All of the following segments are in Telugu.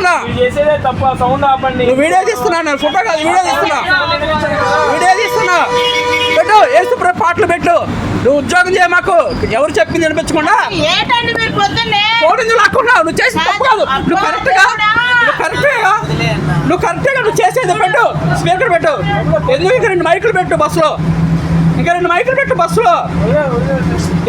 తీస్తున్నా మీరు చేసేదే తప్ప సౌండ్ ఆపండి నువ్వు వీడియో తీస్తున్నా నేను ఫోటో కాదు వీడియో తీస్తున్నా. వీడియో తీస్తున్నా. పెట్టు ఏసు పాటలు పెట్టు. నువ్వు ఉద్యోగం చేయ మాకు. ఎవరు చెప్పింది వినిపించకుండా? ఏంటండి మీరు పొద్దున్నే? ఫోన్ ఎందుకు లాక్కున్నావు నువ్వు చేసి తప్పు కాదు. నువ్వు కరెక్ట్గా నువ్వు కరెక్టే నువ్వు కరెక్టే నువ్వు చేసేది పెట్టు. స్పీకర్ పెట్టు. ఎందుకు ఇంకా రెండు మైకులు పెట్టు బస్సులో? ఇంకా రెండు మైకులు పెట్టు బస్సులో.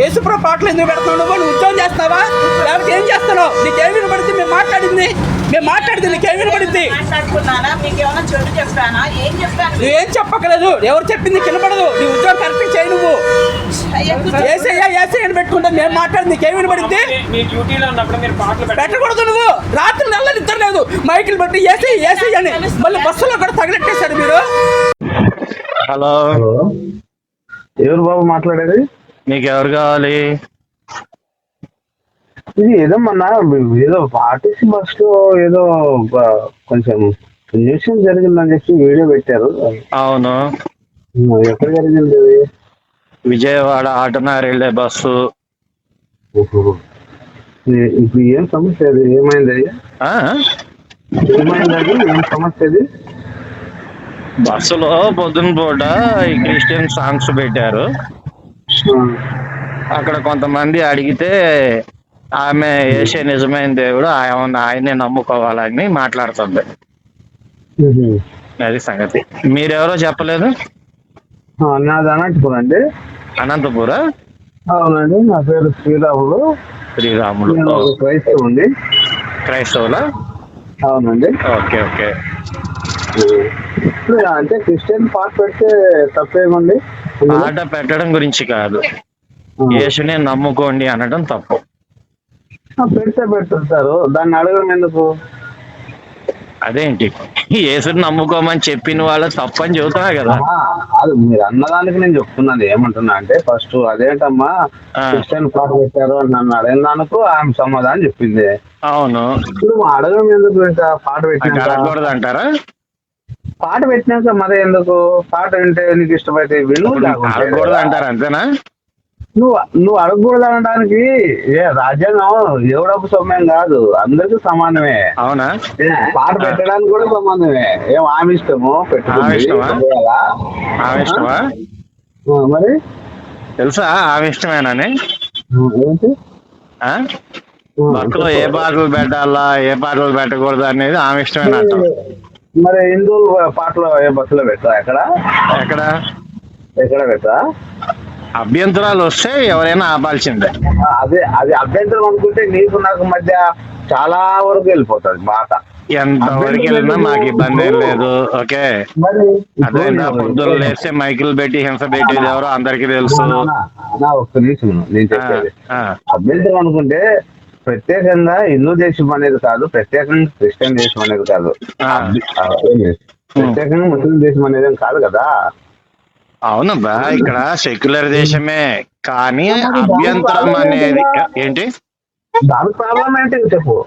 యేసుప్రభు పాటలు ఎందుకు పెడతావు నువ్వు నువ్వు ఉద్యోగం చేస్తావా లేకపోతే ఏం చేస్తున్నావు? నీకేం వినపడింది? మేము మాట్లాడింది. మేము మాట్లాడింది నీకేం వినపడింది మాట్లాడుకున్నానా? మీకు ఏమైనా చెడు చెప్పానా? ఏం నువ్వేం చెప్పక్కలేదు ఎవరు చెప్పింది కినపడదు నీ ఉద్యోగం కరెక్ట్ చేయి నువ్వు. ఏసయ్యా ఏసయ్య అని పెట్టుకుంటే మేము మాట్లాడింది నీకేం వినపడింది పెట్టకూడదు నువ్వు. రాత్రి నెల నిద్ర లేదు. మైకిల్ బట్టి ఏసీ ఏసీ అని మళ్ళీ బస్సులో కూడా తగిలెట్టేశారు మీరు. హలో. హలో. ఎవరు బాబు మాట్లాడేది? మీకు ఎవరు కావాలి? ఇది ఏదో మొన్న ఏదో ఆర్టీసీ బస్లో ఏదో కొంచెం న్యూషన్ జరిగిందని చెప్పి వీడియో పెట్టారు. అవును. ఎక్కడ జరిగింది? విజయవాడ ఆటనార్ వెళ్ళే బస్సు. ఇప్పుడు ఏం సమస్య అది? ఏమైంది అది? ఏమైంది అది? ఏం సమస్య అది? బస్సులో పొద్దున పూట ఈ క్రిస్టియన్ సాంగ్స్ పెట్టారు. అక్కడ కొంతమంది అడిగితే ఆమె ఏసే నిజమైన దేవుడు ఆయన ఆయనే నమ్ముకోవాలని మాట్లాడుతుంది. అది సంగతి. మీరెవరో చెప్పలేదు? నాది అనంతపురం అండి. అనంతపుర? అవునండి నా పేరు శ్రీరాములు. శ్రీరాములు. క్రైస్తవుండి క్రైస్తవుల? అవునండి. Okay okay. అంటే క్రిస్టియన్ పాట పెడితే తప్పేముంది? ఆట పెట్టడం గురించి కాదు. యేసునే నమ్ముకోండి అనడం తప్పు. పెడితే పెడుతుంటారు దాన్ని అడగడం ఎందుకు? అదేంటి? యేసుని నమ్ముకోమని చెప్పిన వాళ్ళు తప్పని చెబుతున్నా కదా. అది మీరు అన్నదానికి నేను చెప్తున్నాను ఏమంటున్నా అంటే ఫస్ట్ అదేంటమ్మా. క్రిస్టియన్ పాట పెట్టారు అని నన్ను అడిగినందుకు ఆమె సమాధానం చెప్పింది. అవును. ఇప్పుడు అడగడం ఎందుకు పాట అడగకూడదు అంటారా పాట పెట్టినాక మరి ఎందుకు? పాట వింటే నీకు ఇష్టమైతే విను అడగకూడదు అంటారు అంతేనా? నువ్వు నువ్వు అడగకూడదు అనడానికి. ఏ రాజ్యాంగం ఎవడపు సొమ్మేం కాదు. అందరికీ సమానమే. అవునా? పాట పెట్టడానికి కూడా సమానమే. ఏం ఆమె ఇష్టము? ఆ, మరి? తెలుసా? ఆమె ఇష్టమేనని బస్సులో ఏ పాటలు పెట్టాలా? ఏ పాటలు పెట్టకూడదు అనేది ఆమె ఇష్టమేనంట మరి హిందువులు పాటలు ఏ బస్సులో పెట్టా ఎక్కడ? ఎక్కడ? ఎక్కడ పెట్టా అభ్యంతరాలు వస్తే ఎవరైనా ఆపాల్సిందే. అదే అది అభ్యంతరం అనుకుంటే నీకు నాకు మధ్య చాలా వరకు వెళ్ళిపోతుంది మాట ఎంత వరకు వెళ్ళినా మాకు ఇబ్బంది ఏం లేదు ఓకే? అదే నా పొద్దున్న లేస్తే మైకిల్ పెట్టి హింస పెట్టేది ఎవరో అందరికీ తెలుసు. ఒక్క నిమిషం నేను చెప్పేది. అభ్యంతరం అనుకుంటే ప్రత్యేకంగా హిందూ దేశం అనేది కాదు ప్రత్యేకంగా క్రిస్టియన్ దేశం అనేది కాదు? ప్రత్యేకంగా ముస్లిం దేశం అనేది కాదు కదా. అవునబ్బా ఇక్కడ సెక్యులర్ దేశమే కానీ అభ్యంతరం అనేది ఏంటి? దానికి ప్రాబ్లం ఏంటి చెప్పు.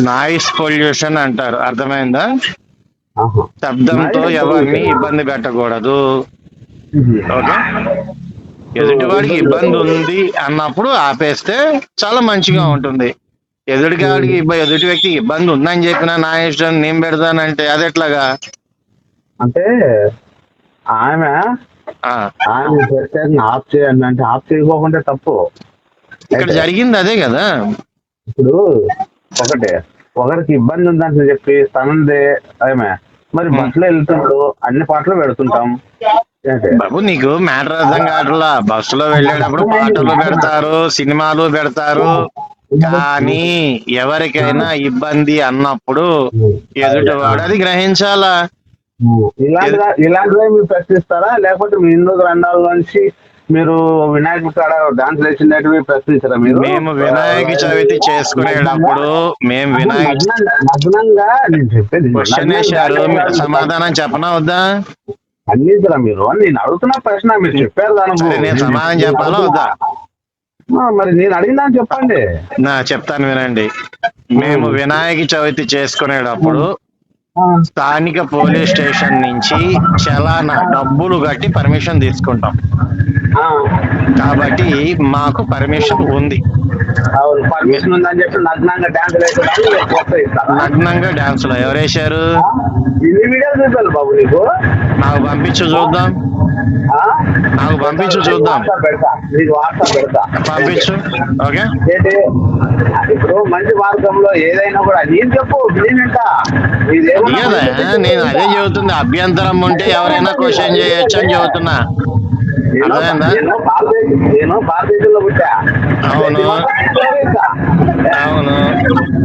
నాయిస్ పొల్యూషన్ అంటారు అర్థమైందా. శబ్దంతో ఎవరిని. ఇబ్బంది పెట్టకూడదు. ఓకే? ఎదుటివాడికి ఇబ్బంది ఉంది అన్నప్పుడు ఆపేస్తే చాలా మంచిగా ఉంటుంది. ఎదుటి వాడికి ఇబ్బ- ఎదుటి వ్యక్తికి ఇబ్బంది ఉందని చెప్పినా నా ఇష్టం నేను పెడతానంటే అది ఎట్లాగా? అంటే ఆమె ప్రత్యేకంగా ఆఫ్ చేయండి అంటే ఆఫ్ చేయకోకుండా తప్పు. ఇక్కడ జరిగింది అదే కదా. ఇప్పుడు ఒకటే ఒకరికి ఇబ్బంది ఉందని చెప్పి తనందే ఆమె మరి బస్సులో వెళ్తున్నాడు అన్ని పాటలు పెడుతుంటాం? బాబు నీకు మ్యాటర్ అర్థం కావట్లా. బస్సులో వెళ్ళేటప్పుడు పాటలు పెడతారు సినిమాలు పెడతారు. కానీ ఎవరికైనా ఇబ్బంది అన్నప్పుడు ఎదుటివాడు అది గ్రహించాలా? ఇలాంటిగా ఇలాంటివే మీరు ప్రశ్నిస్తారా? లేకపోతే మీ హిందూ గ్రంథాల నుంచి మీరు వినాయకుడి కాడ డాన్స్ వేసినట్టువి ప్రశ్నించరా మీరు? మేము వినాయక చవితి చేసుకునేటప్పుడు మేము వినాయక నగ్నంగా నేను చెప్పేది క్వశ్చన్ వేశారు. మీరు సమాధానం చెప్పనా వద్దా? ఖండించరా మీరు. నేను అడుగుతున్న ప్రశ్న మీరు చెప్పారు దాని నేను సమాధానం చెప్పాలా వద్దా? మరి నేను అడిగినా చెప్పండి. నా చెప్తాను వినండి. మేము వినాయక చవితి చేసుకునేటప్పుడు స్థానిక పోలీస్ స్టేషన్ నుంచి చలానా డబ్బులు కట్టి పర్మిషన్ తీసుకుంటాం. కాబట్టి మాకు పర్మిషన్ ఉంది. పర్మిషన్ ఉందని చెప్పి నగ్నంగా డాన్స్ డాన్సులు ఎవరు వేశారు? ఇన్ని వీడియోలు చూపాలి బాబు నీకు? నాకు పంపించు చూద్దాం? నాకు పంపించు చూద్దాం. పెడతా నీకు వాట్సాప్ పెడతా. పంపించు ఓకే? ఏంటి? ఇప్పుడు మంచి మార్గంలో ఏదైనా కూడా నేను చెప్పు నేను అదే చెబుతుంది అభ్యంతరం ఉంటే ఎవరైనా క్వశ్చన్ చేయొచ్చు అని చెబుతున్నా. నేను భారతదేశంలో పుట్టా? అవును. అవును.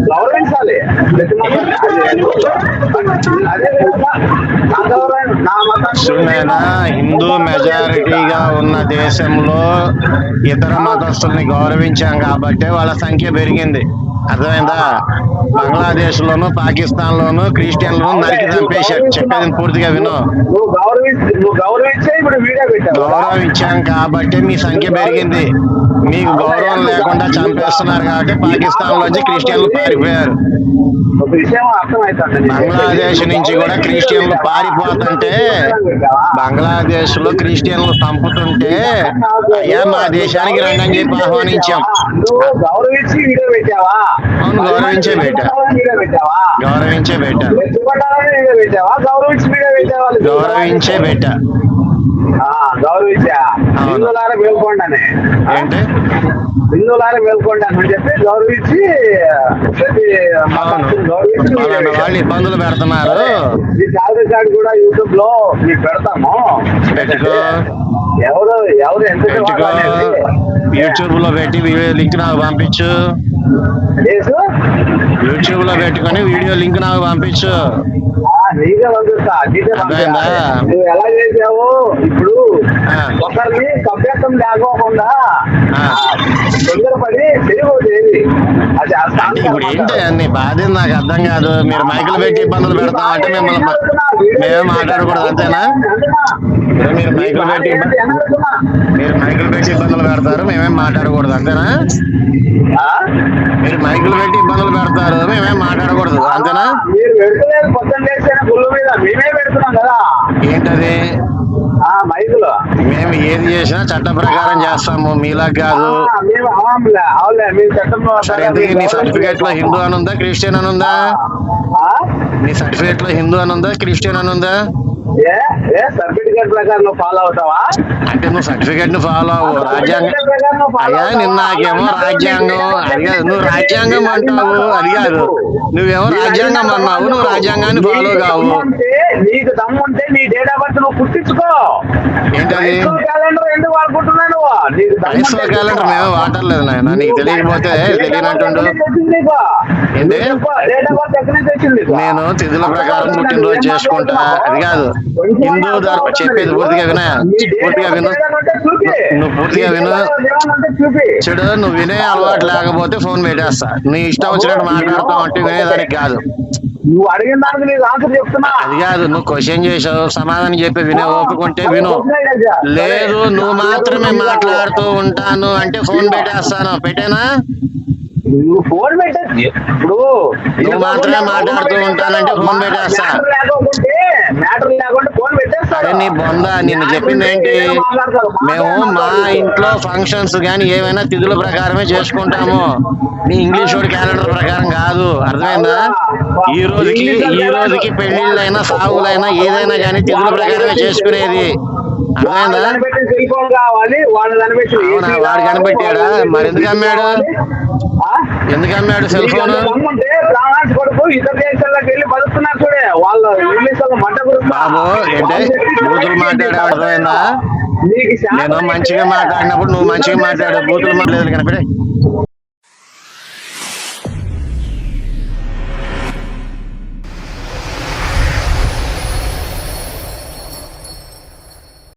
గౌరవించాలి. హిందూ మెజారిటీగా ఉన్న దేశంలో ఇతర మతస్థుల్ని గౌరవించాం కాబట్టి వాళ్ళ సంఖ్య పెరిగింది. అర్థమైందా? బంగ్లాదేశ్ లోను పాకిస్తాన్ లోను క్రిస్టియన్లను నరికి చంపేశారు. చెప్పేది పూర్తిగా విను. గౌరవం ఇచ్చాం కాబట్టి మీ సంఖ్య పెరిగింది. మీకు గౌరవం లేకుండా చంపేస్తున్నారు కాబట్టి పాకిస్తాన్ లోంచి క్రిస్టియన్లు పారిపోయారు. బంగ్లాదేశ్ నుంచి కూడా క్రిస్టియన్లు పారిపోతుంటే బంగ్లాదేశ్లో క్రిస్టియన్లు చంపుతుంటే అయ్యా మా దేశానికి రండి అని చెప్పి ఆహ్వానించాం. నువ్వు గౌరవించి వీడియో పెట్టావా? అవును, గౌరవించే పెట్టా. గౌరవించే పెట్ట. గౌరవించి పెట్టావా గౌరవించే. హిందువులారా మేల్కోండి అని ఏంటి? హిందువులారా మేల్కోండి అని చెప్పి గౌరవించి. వాళ్ళు ఇబ్బందులు పెడుతున్నారు. ఈ కాల్ రికార్డ్ కూడా యూట్యూబ్లో మీకు పెడతాము. ఎవరు ఎవరు ఎంత యూట్యూబ్లో పెట్టి లింక్ నాకు పంపించు. యూట్యూబ్లో పెట్టుకొని వీడియో లింక్ నాకు పంపించు? నువ్వు ఎలా చేసావు ఇప్పుడు. ఒకరిని లేకోకుండా. తొందరపడి ఇప్పుడు ఏంటి అన్ని బాధ నాకు అర్థం కాదు. మీరు మైకులు పెట్టి ఇబ్బందులు పెడతాం అంటే మిమ్మల్ని మేమే మాట్లాడకూడదు అంతేనా? మీరు మైకులు పెట్టి మీరు మైకులు పెట్టి ఇబ్బందులు పెడతారు మేమేం మాట్లాడకూడదు అంతేనా? మీరు మైకులు పెట్టి ఇబ్బందులు పెడతారు మేమేం మాట్లాడకూడదు అంతేనా? ఏంటది? మేము ఏది చేసినా చట్ట ప్రకారం చేస్తాము మీలా కాదు. సరే నీ సర్టిఫికేట్లో హిందూ అని ఉందా క్రిస్టియన్ అని ఉందా? నీ సర్టిఫికేట్లో హిందూ అని ఉందా క్రిస్టియన్ అని ఉందా ఏ ఏ సర్టిఫికేట్ ప్రకారం నువ్వు ఫాలో అవుతావా అంటే నువ్వు సర్టిఫికేట్ని ఫాలో అవ్వు రాజ్యాంగం అయ్యా నిన్న నాకేమో అవుతావా? రాజ్యాంగం అది కాదు నువ్వు రాజ్యాంగం అంటావు అది కాదు నువ్వేమో రాజ్యాంగం అన్నావు నువ్వు రాజ్యాంగాన్ని ఫాలో కావు నీకు దమ్ముంటే నీ డేట్ ఆఫ్ బర్త్ నువ్వు పుట్టించుకో ఏంటది క్యాలెండర్ ఎందుకు వాడుకుంటున్నావు నువ్వు నీకు దమ్ముంటే క్రైస్తవ క్యాలెండర్ మేమే వాటర్లేదు నాయన నీకు తెలియకపోతే తెలియనట్టుండు? నేను తిథుల ప్రకారం పుట్టినరోజు చేసుకుంటా అది కాదు హిందూ ధర్మం చెప్పేది పూర్తిగా వినా. పూర్తిగా విను. నువ్వు పూర్తిగా విను. చెడు నువ్వు వినే అలవాటు లేకపోతే ఫోన్ పెట్టేస్తా. నీ ఇష్టం వచ్చినట్టు మాట్లాడతావు అంటే వినేదానికి కాదు. నువ్వు అడిగిన దానికి నీకు ఆన్సర్ చెప్తున్నా. అది కాదు నువ్వు క్వశ్చన్ చేసావు సమాధానం చెప్పి వినే ఉంటే విను. లేదు నువ్వు మాత్రమే మాట్లాడుతూ ఉంటాను అంటే ఫోన్ పెట్టేస్తాను. పెట్టేనా? నువ్వు ఫోన్ పెట్టేసి ఇప్పుడు నువ్వు మాత్రమే మాట్లాడుతూ ఉంటానంటే ఫోన్ పెట్టేస్తా. మ్యాటర్ లేకుంటే మ్యాటర్ లేకుంటే ఫోన్ పెట్టేస్తా అరే నీ బొంద నిన్ను చెప్పింది ఏంటి? మేము మా ఇంట్లో ఫంక్షన్స్ కానీ ఏమైనా తిథుల ప్రకారమే చేసుకుంటాము. నీ ఇంగ్లీష్ వాడి క్యాలెండర్ ప్రకారం కాదు. అర్థమైందా? ఈ రోజుకి ఈ రోజుకి పెళ్ళిళ్ళైనా సాగులైనా ఏదైనా కానీ తిథుల ప్రకారమే చేసుకునేది. అర్థమైందా? వాడు కనిపెట్టాడా? మరి ఎందుకు అమ్మాడు? ఎందుకు అమ్మాడు సెల్ ఫోన్? అంత దమ్ముంటే ప్రాణాంశ కొడుకు ఇతర దేశాలకు వెళ్ళి బతుకున్నారు చూడే. వాళ్ళు ఇంగ్లీష్ వాళ్ళు మంట గురించి బాబు ఏంటి? బూతులు మాట్లాడే అర్థమైందా? నేను మంచిగా మాట్లాడినప్పుడు నువ్వు మంచిగా మాట్లాడు బూతులు మాట్లాడలేదు కనిపెట్టే